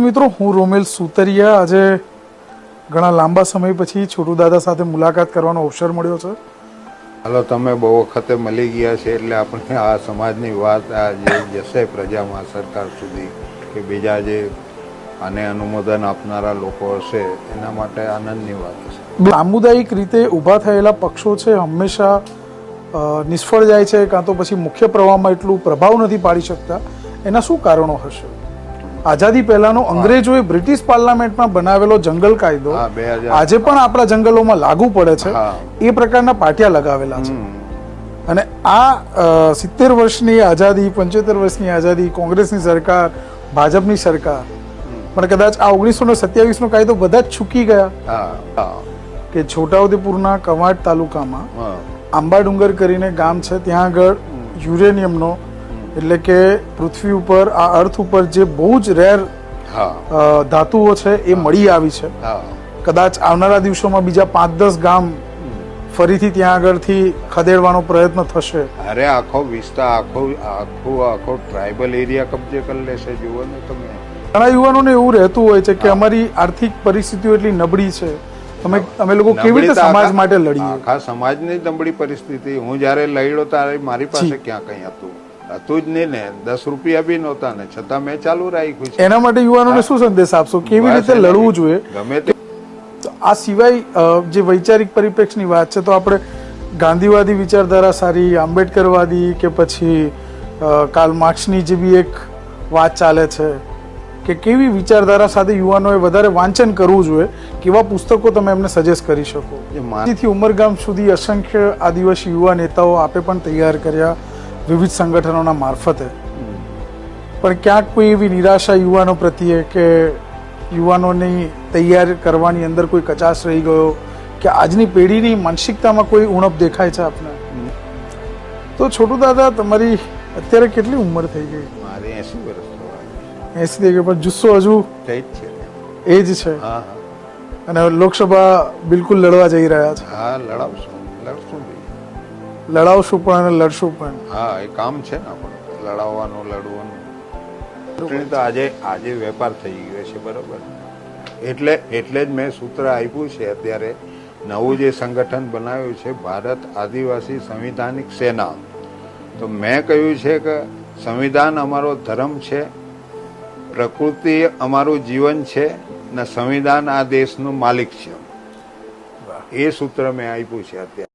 મિત્રો હું રોમેલ સુતરિયા. આજે ઘણા લાંબા સમય પછી છોટુ દાદા સાથે મુલાકાત કરવાનો અવસર મળ્યો છે. હાલો તમે બહુ વખતે મળી ગયા છે એટલે આપણે આ સમાજની વાત આ જે જશે પ્રજામાં સરકાર સુધી કે બીજા જે આને અનુમોદન આપનારા લોકો હશે એના માટે આનંદની વાત હશે સામુદાયિક રીતે ઊભા થયેલા પક્ષો છે હંમેશા નિષ્ફળ જાય છે કાં તો પછી મુખ્ય પ્રવાહમાં એટલું પ્રભાવ નથી પાડી શકતા. એના શું કારણો હશે? આઝાદી પહેલાનો અંગ્રેજોએ બ્રિટિશ પાર્લામેન્ટમાં બનાવેલો જંગલ કાયદો આજે પણ આપણા જંગલોમાં લાગુ પડે છે. એ પ્રકારના પાટિયા લગાવેલા છે. અને આ સિત્તેર વર્ષની આઝાદી પંચોતેર વર્ષની આઝાદી કોંગ્રેસની સરકાર ભાજપની સરકાર પણ કદાચ આ ઓગણીસો ને સત્યાવીસનો કાયદો બધા જ ચૂકી ગયા. કે છોટાઉદેપુરના કવાટ તાલુકામાં આંબાડુંગર આંબા ડુંગર કરીને ગામ છે ત્યાં આગળ યુરેનિયમનો એટલે કે પૃથ્વી ઉપર આ અર્થ ઉપર જે બહુ જ રેર હા. ધાતુઓ છે એ મળી આવી છે. કદાચ આવનારા દિવસોમાં બીજા પાંચ દસ ગામ ફરીથી ત્યાં આગળથી ખદેડવાનો પ્રયત્ન થશે. અરે આખો વિસ્તાર આખો આખો આખો ટ્રાઇબલ એરિયા કબજે કરી લેશે જુઓ ને તમે. ઘણા યુવાનોને એવું રહેતું હોય છે કે અમારી આર્થિક પરિસ્થિતિઓ એટલી નબળી છે. અમે અમે લોકો કેવી રીતે સમાજ માટે લડીએ? આખા સમાજની નબળી પરિસ્થિતિ. હું જ્યારે લડ્યો ત્યારે મારી પાસે ક્યાં કંઈ હતું? હતું જ નહીં ને દસ રૂપિયા બી નહોતા ને છતાં મેં ચાલુ રાખ્યું છે. એના માટે યુવાનોને શું સંદેશ આપશો? કેવી રીતે લડવું જોઈએ? ગમે તે આ સિવાય જે વૈચારિક પરિપ્રેક્ષની વાત છે તો આપણે ગાંધીવાદી વિચારધારા સારી આંબેડકરવાદી કે પછી કાલ માર્ક્સની જે બી એક વાત ચાલે છે કે કેવી વિચારધારા સાથે યુવાનોએ વધારે વાંચન કરવું જોઈએ કેવા પુસ્તકો તમે એમને સજેસ્ટ કરી શકો? જે ઉમરગામ સુધી અસંખ્ય આદિવાસી યુવા નેતાઓ આપે પણ તૈયાર કર્યા વિવિધ સંગઠનોના મારફતે. પણ ક્યાંક કોઈ એવી નિરાશા યુવાનો પ્રત્યે કે યુવાનોની તૈયાર કરવાની અંદર કોઈ કચાશ રહી ગયો કે આજની પેઢીની માનસિકતામાં કોઈ ઉણપ દેખાય છે આપને? તો છોટુ દાદા તમારી અત્યારે કેટલી ઉંમર થઈ ગઈ? મારે એસી વર્ષ એસી થઈ ગઈ પણ જુસ્સો હજુ એ જ છે. હા. અને લોકસભા બિલકુલ લડવા જઈ રહ્યા છે. હા લડાવશું. લડાવશું પણ અને લડશું પણ. હા, એ કામ છે ને આપણું. લડાવવાનું લડવાનું ચૂંટણી તો આજે આજે વેપાર થઈ ગયો છે, બરોબર. એટલે એટલે જ મેં સૂત્ર આપ્યું છે અત્યારે. નવું જે સંગઠન બનાવ્યું છે, ભારત આદિવાસી સંવિધાનિક સેના. તો મેં કહ્યું છે કે સંવિધાન અમારો ધર્મ છે, પ્રકૃતિ અમારું જીવન છે, ને સંવિધાન આ દેશનું માલિક છે. એ સૂત્ર મેં આપ્યું છે અત્યારે.